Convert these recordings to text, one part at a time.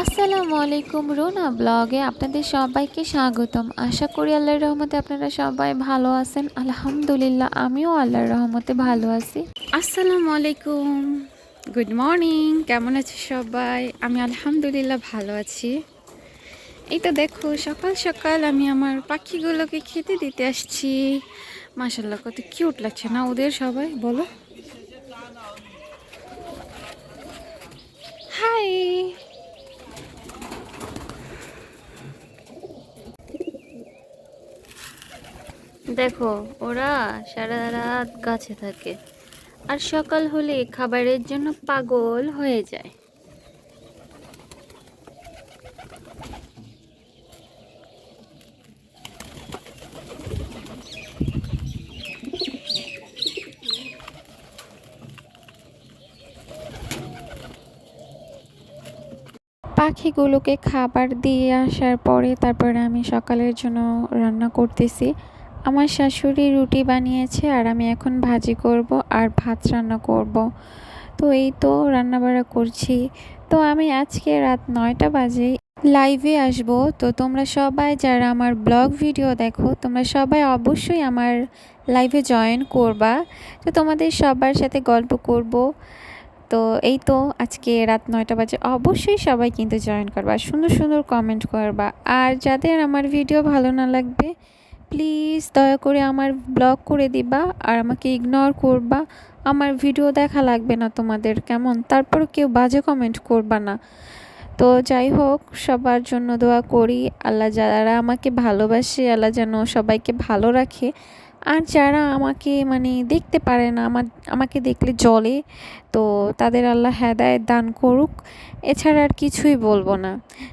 আসসালামু আলাইকুম রুনা ব্লগে আপনাদের সবাইকে স্বাগতম। আশা করি আল্লাহর রহমতে আপনারা সবাই ভালো আছেন। আলহামদুলিল্লাহ, আমিও আল্লাহর রহমতে ভালো আছি। আসসালামু আলাইকুম। গুড মর্নিং কেমন আছে সবাই? আমি আলহামদুলিল্লাহ ভালো আছি। এই তো দেখো, সকাল সকাল আমি আমার পাখিগুলোকে খেতে দিতে আসছি। মাসাল্লাহ কত কিউট লাগছে না ওদের সবাই, বলো। হাই দেখো, ওরা সারা রাত গাছে থাকে। আর সকাল হলে খাবারের জন্য পাগল হয়ে যায়। পাখিগুলোকে খাবার দিয়ে আসার পরে তারপরে আমি সকালের জন্য রান্না করতেছি। আমার শাশুড়ি রুটি বানিয়েছে আর আমি এখন ভাজি করব আর ভাত রান্না করব। তো এই তো রান্নাবাড়া করছি। তো আমি আজকে রাত নয়টা বাজে লাইভে আসব। তো তোমরা সবাই যারা আমার ব্লগ ভিডিও দেখো, তোমরা সবাই অবশ্যই আমার লাইভে জয়েন করবা। তো তোমাদের সবার সাথে গল্প করব। তো এই তো আজকে রাত নয়টা বাজে। অবশ্যই সবাই কিন্তু জয়েন করবা, সুন্দর সুন্দর কমেন্ট করবা। আর যাদের আমার ভিডিও ভালো না লাগবে প্লিজ দয়া করে আমার ব্লগ করে দিবা আর আমাকে ইগনোর করবা। আমার ভিডিও দেখা লাগবে না তোমাদের, কেমন? তারপর কেউ বাজে কমেন্ট করবা না। তো যাই হোক, সবার জন্য দোয়া করি। আল্লাহ যারা আমাকে ভালোবাসে, আল্লাহ যেন সবাইকে ভালো রাখে। আর যারা আমাকে মানে দেখতে পারে না, আমার, আমাকে দেখলে জলে তো তাদের আল্লাহ হেদায়ত দান করুক। এছাড়া আর কিছুই বলব না।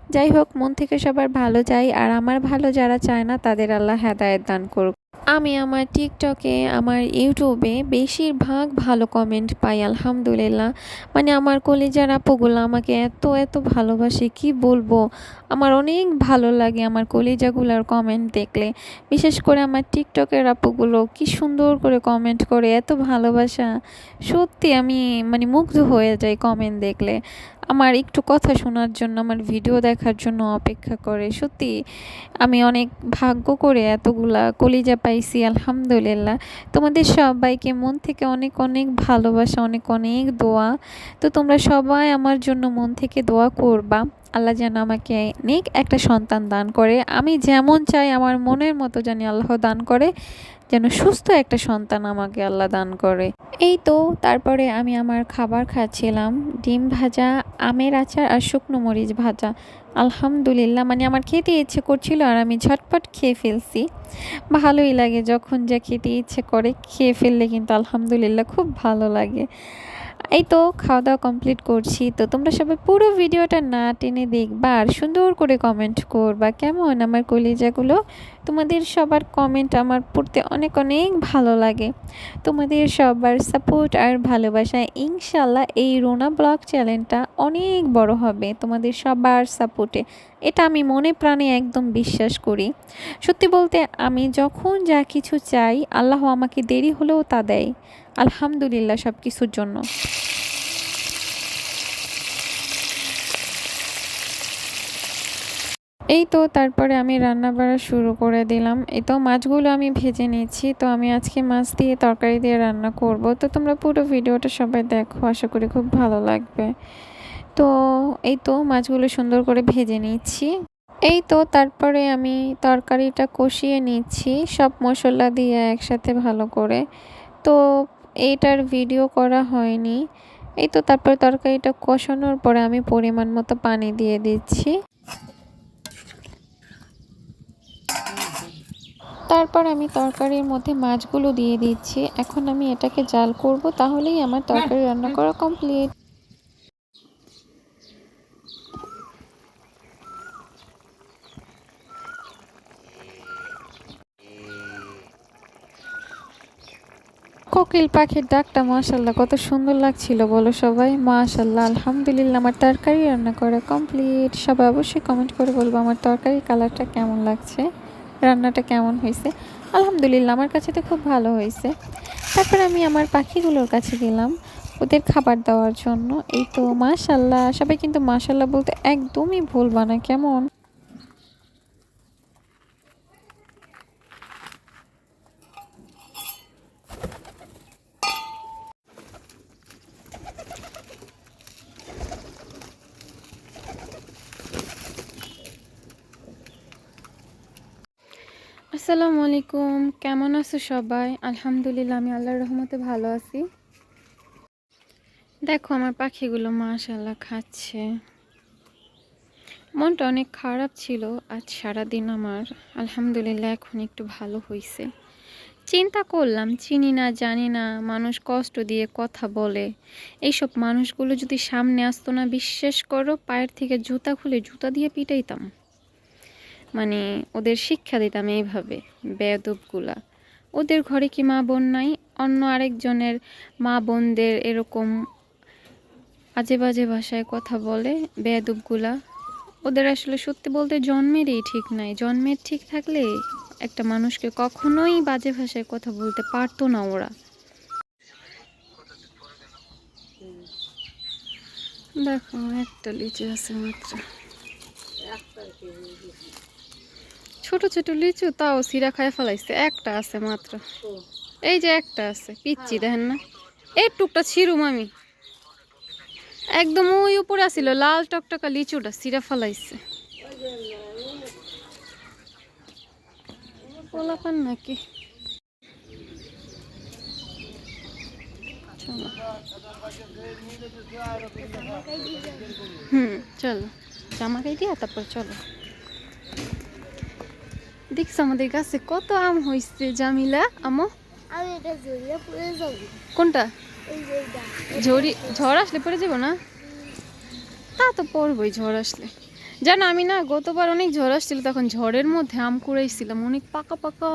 যাই হোক, মন থেকে সবার ভালো চাই আর আমার ভালো যারা চায় না, তাদের আল্লাহ হেদায়ত দান করুক। আমি আমার টিকটকে আমার ইউটিউবে বেশিরভাগ ভালো কমেন্ট পাই, আলহামদুলিল্লাহ। মানে আমার কলেজার আপুগুলো আমাকে এত এত ভালোবাসে, কি বলব? আমার অনেক ভালো লাগে আমার কলেজাগুলোর কমেন্ট দেখলে। বিশেষ করে আমার টিকটকের আপুগুলো কি সুন্দর করে কমেন্ট করে, এত ভালোবাসা। সত্যি আমি মানে মুগ্ধ হয়ে যাই কমেন্ট দেখলে। আমার একটু কথা শোনার জন্য, আমার ভিডিও দেখার জন্য অপেক্ষা করে। সত্যি আমি অনেক ভাগ্য করে এতগুলা কলিজা পাইছি, আলহামদুলিল্লাহ। তোমাদের সবাইকে মন থেকে অনেক অনেক ভালোবাসা, অনেক অনেক দোয়া। তো তোমরা সবাই আমার জন্য মন থেকে দোয়া করবা। আল্লাহ যেন আমাকে অনেক একটা সন্তান দান করে। আমি যেমন চাই, আমার মনের মতো জানি আল্লাহ দান করে। যেন সুস্থ একটা সন্তান আমাকে আল্লাহ দান করে। এই তো, তারপরে আমি আমার খাবার খাচ্ছিলাম, ডিম ভাজা, আমের আচার আর শুকনো মরিচ ভাজা। আলহামদুলিল্লাহ মানে আমার খেতে ইচ্ছে করছিল আর আমি ঝটপট খেয়ে ফেলছি। ভালোই লাগে যখন যা খেতে ইচ্ছে করে, খেয়ে ফেললে কিন্তু আলহামদুলিল্লাহ খুব ভালো লাগে। এই তো খাওয়া দাওয়া কমপ্লিট করছি। তো তোমরা সবাই পুরো ভিডিওটা না টেনে দেখবা আর সুন্দর করে কমেন্ট করবা। কেমন আমার কলিজাগুলো? তোমাদের সবার কমেন্ট আমার পড়তে অনেক অনেক ভালো লাগে। তোমাদের সবার সাপোর্ট আর ভালোবাসায় ইনশাল্লাহ এই রোনা ব্লগ চ্যানেলটা অনেক বড় হবে তোমাদের সবার সাপোর্টে এটা আমি মনে প্রাণে একদম বিশ্বাস করি। সত্যি বলতে আমি যখন যা কিছু চাই, আল্লাহ আমাকে দেরি হলেও তা দেয়। আলহামদুলিল্লাহ সব কিছুর জন্য। এই তো তারপরে আমি রান্না বাড়া শুরু করে দিলাম। এই তো মাছগুলো আমি ভেজে নিয়েছি। তো আমি আজকে মাছ দিয়ে তরকারি দিয়ে রান্না করব। তো তোমরা পুরো ভিডিওটা সবাই দেখো। আশা করি খুব ভালো লাগবে। তো এই তো মাছগুলো সুন্দর করে ভেজে নিচ্ছি এই তো তারপরে আমি তরকারিটা কষিয়ে নিচ্ছি সব মশলা দিয়ে একসাথে ভালো করে। তো এইটার ভিডিও করা হয়নি। এই তো তারপর তরকারিটা কষানোর পরে আমি পরিমাণ মতো পানি দিয়ে দিচ্ছি। তারপর আমি তরকারির মধ্যে মাছগুলো দিয়ে দিচ্ছি। এখন আমি এটাকে জাল করব, তাহলেই আমার তরকারি রান্না করা কমপ্লিট কোকিল পাখির ডাকটা মাশাল্লাহ কত সুন্দর লাগছিল, বলো সবাই। মাশাল্লাহ আলহামদুলিল্লাহ, আমার তরকারি রান্না করা কমপ্লিট সবাই অবশ্যই কমেন্ট করে বলব আমার তরকারির কালারটা কেমন লাগছে, রান্নাটা কেমন হয়েছে। আলহামদুলিল্লাহ, আমার কাছে তো খুব ভালো হয়েছে। তারপর আমি আমার পাখিগুলোর কাছে গেলাম ওদের খাবার দেওয়ার জন্য। এই তো মাশাল্লাহ সবাই কিন্তু মাশাল্লাহ বলতে একদমই ভুলবা না, কেমন? আসসালামু আলাইকুম। কেমন আছো সবাই? আলহামদুলিল্লাহ, আমি আল্লাহর রহমতে ভালো আছি। দেখো, আমার পাখিগুলো মাশাল্লাহ খাচ্ছে। মনটা অনেক খারাপ ছিল আজ সারাদিন আমার। আলহামদুলিল্লাহ, এখন একটু ভালো হয়েছে চিন্তা করলাম, চিনি না, জানি না, মানুষ কষ্ট দিয়ে কথা বলে। এইসব মানুষগুলো যদি সামনে আসতো না, বিশ্বাস করো, পায়ের থেকে জুতা খুলে জুতা দিয়ে পিটাইতাম। মানে ওদের শিক্ষা দিতাম এইভাবে, বেয়াদবগুলা। ওদের ঘরে কি মা বোন নাই? অন্য আরেকজনের মা বোনদের এরকম আজে বাজে ভাষায় কথা বলে বেয়াদবগুলা। ওদের আসলে সত্যি বলতে জন্মেরই ঠিক নাই। জন্মের ঠিক থাকলে একটা মানুষকে কখনোই বাজে ভাষায় কথা বলতে পারতো না ওরা। দেখো একটা লিচু আছে মাত্র। ছোট ছোট লিচু, তাও সিরা খায় ফেলাইছে। একটা আছে মাত্র। এই যে একটা আছে পিচ্ছি দেখেন না। এই টুকটা ছিরুম আমি। একদম ওই উপরে আসিল লাল টকটকা লিচুটা সিরা ফেলাইছে। পোলাপান নাকি? হুম, চলো। জামা গাই দিয়া তারপর চলো। দেখছ আমাদের গাছে কত আম হয়েছে জামিলা আমো? কোনটা? ঝড়ি ঝড় আসলে পড়ে যাব না? তা তো পড়বই ঝড় আসলে। জানো আমি না গতবার অনেক ঝড় আসছিল তখন ঝড়ের মধ্যে আম কুড়াইছিলাম অনেক পাকা পাকা।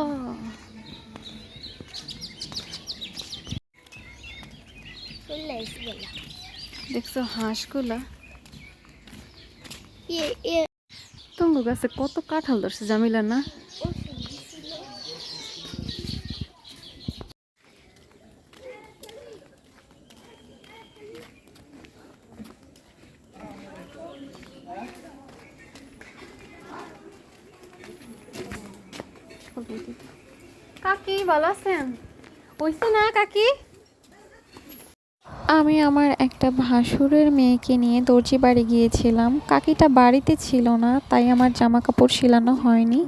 দেখছ হাঁসগুলা? এ গাছে কত কাঁঠাল ধরছে জামিলা না ওষুধ দিছিল কাকি ভালো আছেন হইছে না কাকি আমি আমার একটা ভাসুরের মেয়েকে নিয়ে দর্জি বাড়ি গিয়েছিলাম। কাকিটা বাড়িতে ছিল না, তাই আমার জামা কাপড় শিলানো হয়নি।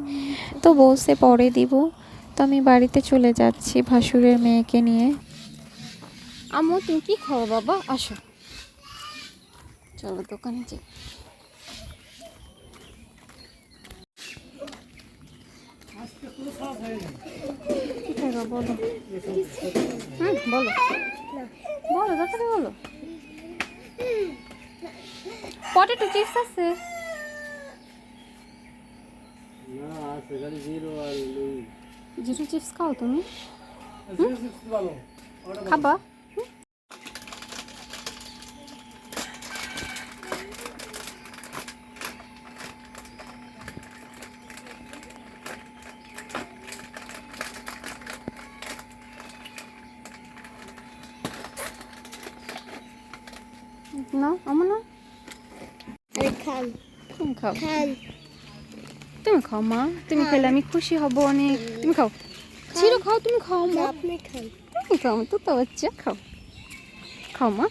তো বলছে, পরে দিব। তো আমি বাড়িতে চলে যাচ্ছি ভাসুরের মেয়েকে নিয়ে। আম্মু, তুমি কি খাও বাবা? আসো। চলো দোকানে যাই। বলো। বলো বলো বলো। পটেটো চিপস আছে। না আছে খালি জিরো আর জিরো চিপস খাও তুমি। জিরো সিক্স ভালো। খাবা না আমার না আরে খান তুমি খাও। তুমি খাও মা। তুমি খেলে আমি খুশি হব অনেক। তুমি খাও। ছিল খাও তুমি খাও মা। আপনি খাও তুমি খাও তো তো বাচ্চা খাও। খাও মা।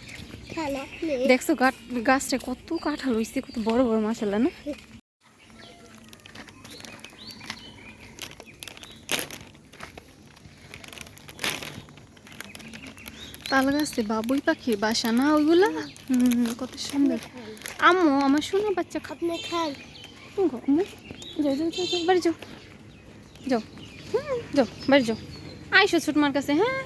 দেখছ গাছ গাছটা কত কাঁঠাল হয়েছে কত বড় বড় মাছ না? তাল গাছে বাবুই পাখির বাসা না ওইগুলা? হুম কত সুন্দর। আম্মু আমার শোনো বাচ্চা খা আপনি খান। তুমি খাও যাও যাও যাও যাও বাড়ি যাও। যাও। হুম যাও বাড়ি যাও। আইসো ছোটমার কাছে হ্যাঁ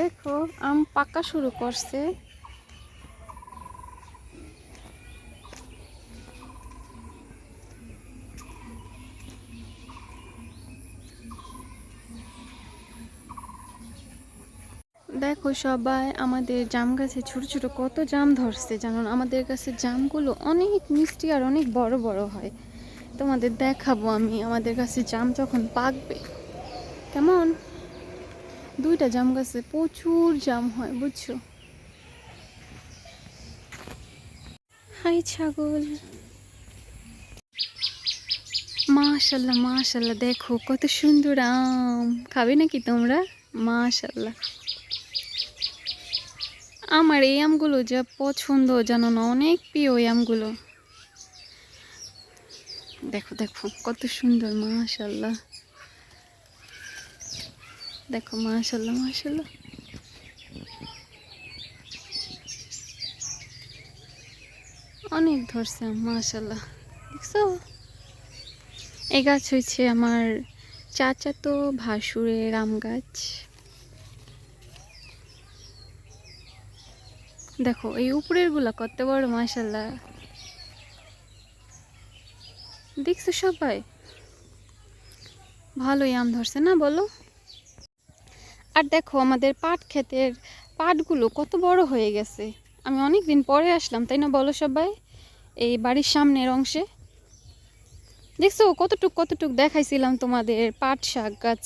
দেখো আম পাকা শুরু করছে। দেখো সবাই, আমাদের জাম গাছে ছোট ছোট কত জাম ধরছে, জানো? আমাদের কাছে জামগুলো অনেক মিষ্টি আর অনেক বড় বড় হয়। তোমাদের দেখাবো আমি, আমাদের কাছে জাম যখন পাকবে। কেমন? দুইটা জাম গাছে প্রচুর জাম হয়, বুঝছ? হাই ছাগল। মাশাল্লাহ মাশাল্লাহ, দেখো কত সুন্দর আম। খাবে নাকি তোমরা? মাশাল্লাহ। আমার এই আমগুলো যা পছন্দ, জানো না? অনেক প্রিয় এই আমগুলো। দেখো দেখো, কত সুন্দর, মাশাল্লাহ। দেখো মাশাল্লাহ মাশাল্লাহ অনেক ধরছে মাশাল্লাহ দেখছ? এই গাছ হয়েছে আমার চাচা তো ভাসুরের আম গাছ। দেখো, এই উপরেরগুলা কত বড় মাশাল্লাহ দেখছ সবাই? ভালোই আম ধরছে না, বলো? আর দেখো আমাদের পাট ক্ষেতের পাটগুলো কত বড় হয়ে গেছে। আমি অনেক দিন পরে আসলাম, তাই না বলো সবাই? এই বাড়ির সামনের অংশে। দেখছ, কতটুক কতটুক দেখাইছিলাম তোমাদের পাট শাক, গাছ।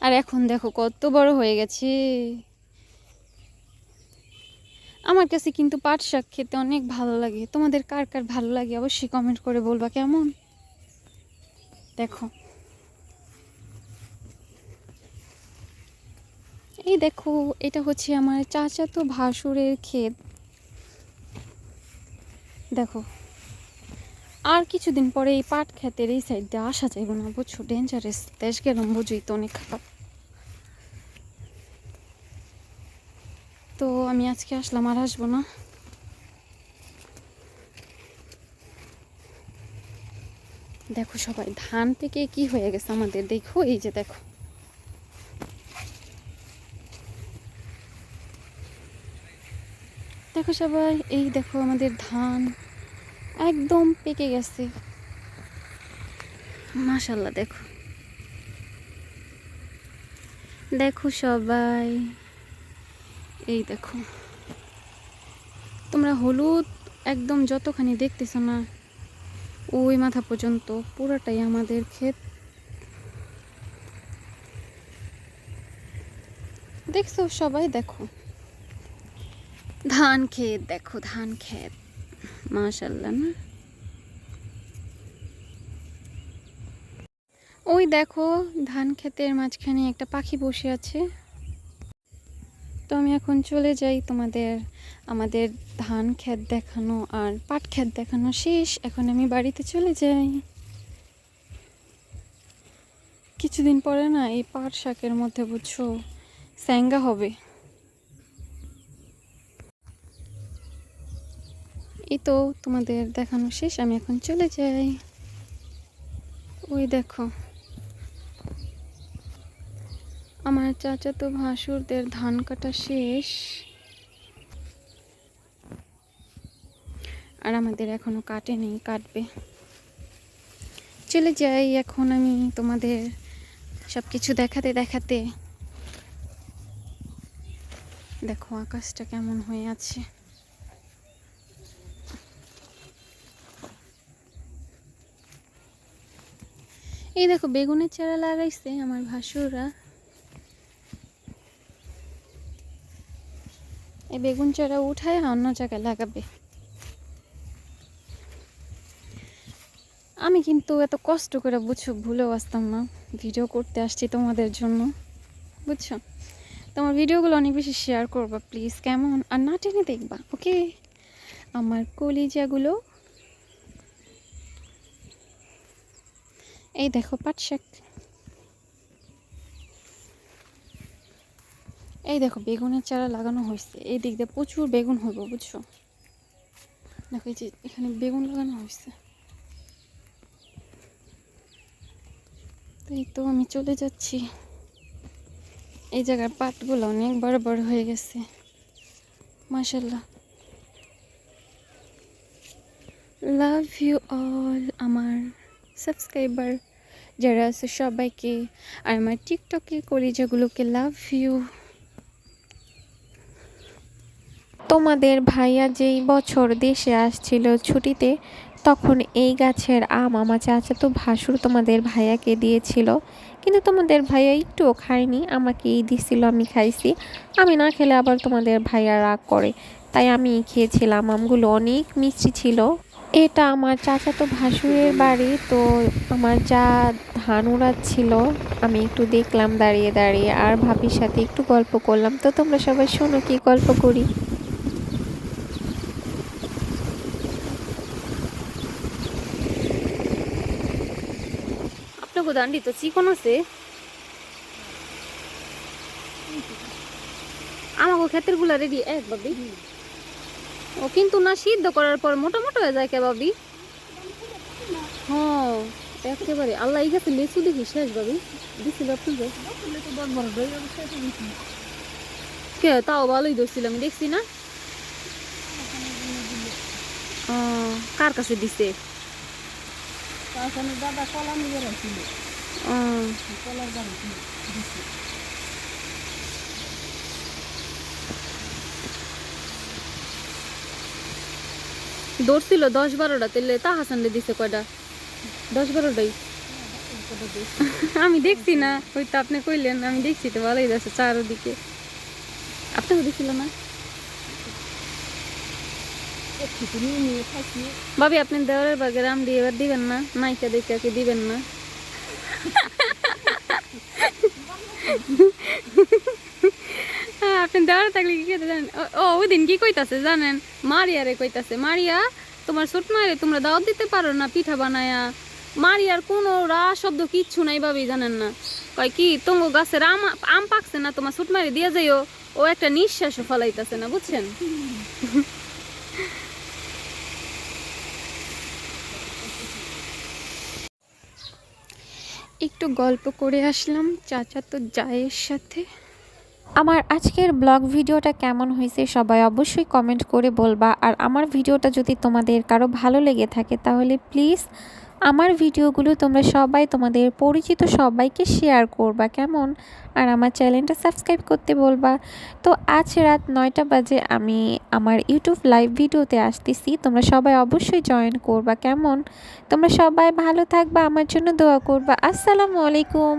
আর এখন দেখো কত বড় হয়ে গেছে। আমার কাছে কিন্তু পাট শাক খেতে অনেক ভালো লাগে। তোমাদের কার কার ভালো লাগে অবশ্যই কমেন্ট করে বলবা কেমন? দেখো। এই দেখো, এটা হচ্ছে আমার চাচাতো ভাসুরের ক্ষেত। দেখো, আর কিছুদিন পরে এই পাট ক্ষেতের এই সাইড দিয়ে আসা যাইব না, বুঝছ? ডেঞ্জারাস দেশ গেলাম, বুঝুই তো অনেক খারাপ। তো আমি আজকে আসলাম, আর আসব না। দেখো সবাই, ধান পেকে কি হয়ে গেছে আমাদের? দেখো, এই যে দেখো। দেখো সবাই, এই দেখো আমাদের ধান একদম পেকে গেছে। মাশাল্লাহ দেখো। দেখো সবাই, এই দেখো। তোমরা হলুদ একদম যতখানি দেখতেছো না, ওই মাথা পর্যন্ত পুরোটাই আমাদের ক্ষেত। দেখছ সবাই, দেখো। ধান ক্ষেত, দেখো ধান ক্ষেত। মাশাল্লাহ না? ওই দেখো ধান ক্ষেতের মাঝখানে একটা পাখি বসে আছে। তো আমি এখন চলে যাই তোমাদের, আমাদের ধান ক্ষেত দেখানো আর পাট ক্ষেত দেখানো শেষ। এখন আমি বাড়িতে চলে যাই। কিছুদিন পরে না এই পাট শাকের মধ্যে বুঝছ, স্যাঙ্গা হবে। এই তো তোমাদের দেখানো শেষ, আমি এখন চলে যাই। ওই দেখো। আমার চাচা তো ভাসুরদের ধান কাটা শেষ। আর আমাদের এখনও কাটেনি কাটবে। চলে যাই এখন আমি তোমাদের সব কিছু দেখাতে দেখাতে। দেখো আকাশটা কেমন হয়ে আছে। এই দেখো, বেগুনের চারা লাগাইছে আমার ভাসুররা। এই বেগুন চারা উঠায় অন্য জায়গায় লাগাবে। আমি কিন্তু এত কষ্ট করে বুঝছ, ভুলেও আসতাম না। ভিডিও করতে আসছি তোমাদের জন্য, বুঝছ? তোমার ভিডিওগুলো অনেক বেশি শেয়ার করবা প্লিজ কেমন? আর না টেনে দেখবা ওকে আমার কলিজাগুলো এই দেখো, পাট শাক। এই দেখো, বেগুনের চারা লাগানো হয়েছে। এই দিক দিয়ে প্রচুর বেগুন হইব, বুঝছ? দেখো, এই যে এখানে বেগুন লাগানো হয়েছে। তো এই তো আমি চলে যাচ্ছি। এই জায়গার পাটগুলো অনেক বড় বড় হয়ে গেছে। মাশাল্লাহ লাভ ইউ অল আমার সাবস্ক্রাইবার যারা আছে সবাইকে আর আমার টিকটকে করি যেগুলোকে লাভ ইউ তোমাদের ভাইয়া যেই বছর দেশে আসছিল ছুটিতে, তখন এই গাছের আম আমার চাচা তো ভাসুর তোমাদের ভাইয়াকে দিয়েছিল। কিন্তু তোমাদের ভাইয়া একটুও খায়নি আমাকেই দিছিল, আমি খাইছি। আমি না খেলে আবার তোমাদের ভাইয়া রাগ করে। তাই আমি খেয়েছিলাম আমগুলো, অনেক মিষ্টি ছিল। এটা আমার চাচাতো ভাসুরের বাড়ি, তো আমার যা ধান উড়াচ্ছিল আমি একটু দেখলাম দাঁড়িয়ে দাঁড়িয়ে, আর ভাবির সাথে একটু গল্প করলাম। তো তোমরা সবাই শোনো কি গল্প করি। আপনাকে দান্ডি তো চিকন আছে। আমাকে ক্ষেতেরগুলা রেডি এক বাবি ও কিন্তু না সিদ্ধ করার পর মোটা মোটা হয়ে যায় কেবাবি। হ্যাঁ একেবারে। আল্লাহ এই গাছে লেচু দেখি শেষ বাবি। দিছিল কে তাও ভালোই ধরছিল আমি দেখছি না। ও, কার কাছে দিছে? দাদা কলা নিয়ে রাখছিল। কলার বাড়ি ধরছিল দশ বারোটা তেলে তা হাসানলে দিছে কয়টা? দশ বারোটাই? আমি দেখছি না, ওই তো আপনি কইলেন, আমি দেখছি তো, ভালোই যাচ্ছে চারোদিকে। আপনাকে দেখছিল না? ভাবি, আপনি দেওয়ারের বাগে রাম দিয়ে এবার দিবেন না? নাইকা দেখে দিবেন না? আপনি দেওয়ারে থাকলে কি খেতে জানেন? ও- ওই দিন কি কইতাছে জানেন? মারিয়া রে কইতাছে, মারিয়া, তোমার ছোট মায়ের তোমরা দাওয়াত দিতে পারো না পিঠা বানায়া? মারিয়ার কোনো রা শব্দ কিচ্ছু নাই ভাবি, জানেন না? কয়, কি, তোমার গাছের আম আম পাকছে না, তোমার ছোট মায়ের দিয়ে যাইও। ও একটা নিঃশ্বাসও ফলাইতাছে না, বুঝছেন? একটু গল্প করে আসলাম, চাচা তো জায়ের সাথে। আমার আজকের ব্লগ ভিডিওটা কেমন হয়েছে সবাই অবশ্যই কমেন্ট করে বলবা। আর আমার ভিডিওটা যদি তোমাদের কারও ভালো লেগে থাকে তাহলে প্লিজ আমার ভিডিওগুলো তোমরা সবাই তোমাদের পরিচিত সবাইকে শেয়ার করবা, কেমন? আর আমার চ্যানেলটা সাবস্ক্রাইব করতে বলবা। তো আজ রাত নয়টা বাজে আমি আমার ইউটিউব লাইভ ভিডিওতে আসতেছি। তোমরা সবাই অবশ্যই জয়েন করবা, কেমন? তোমরা সবাই ভালো থাকবা, আমার জন্য দোয়া করবা। আসসালামু আলাইকুম।